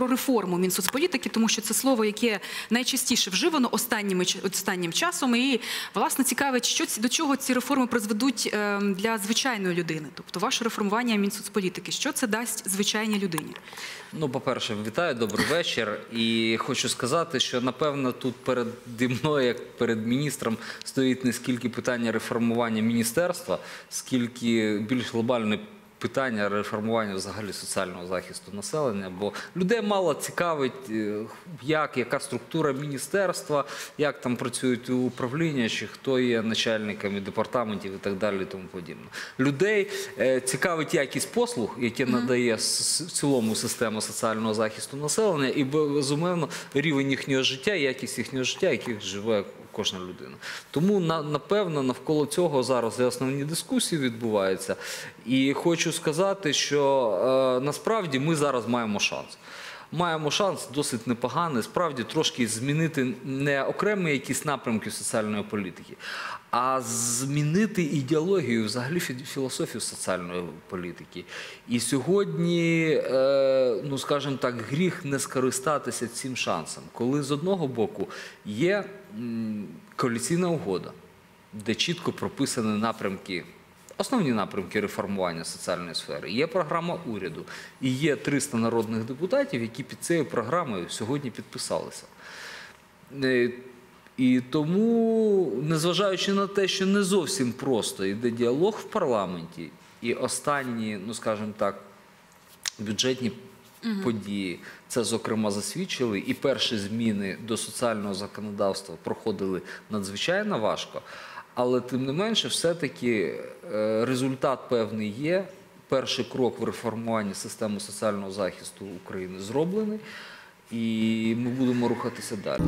про реформу Мінсоцполітики, тому що це слово, яке найчастіше вживано останніми останнім часом. І власне цікавить, що до чого ці реформи призведуть е, для звичайної людини, тобто ваше реформування Мінсоцполітики, що це дасть звичайній людині? Ну, по-перше, вітаю, добрий вечір. І хочу сказати, що напевно тут переді мною, як перед міністром, стоїть не скільки питання реформування міністерства, скільки більш глобальне питання реформування взагалі соціального захисту населення. Бо людей мало цікавить, е, як, яка структура міністерства, як там працюють управління, чи хто є начальниками департаментів і так далі. І тому подібне. Людей е, цікавить якість послуг, які надає в цілому система соціального захисту населення, і безумовно рівень їхнього життя, якість їхнього життя, яких живе кожна людина. Тому напевно навколо цього зараз і основні дискусії відбуваються. І хочу сказати, що е, насправді ми зараз маємо шанс. Маємо шанс досить непоганий, справді трошки змінити не окремі якісь напрямки соціальної політики, а змінити ідеологію, взагалі фі- філософію соціальної політики. І сьогодні, е, ну скажімо так, гріх не скористатися цим шансом, коли з одного боку є коаліційна угода, де чітко прописані напрямки. Основні напрямки реформування соціальної сфери є програма уряду, і є 300 народних депутатів, які під цією програмою сьогодні підписалися. Е, І тому, незважаючи на те, що не зовсім просто йде діалог в парламенті, і останні, ну скажімо так, бюджетні події це зокрема засвідчили, і перші зміни до соціального законодавства проходили надзвичайно важко. Але тим не менше, все-таки е, результат певний є. Перший крок в реформуванні системи соціального захисту України зроблений, і ми будемо рухатися далі.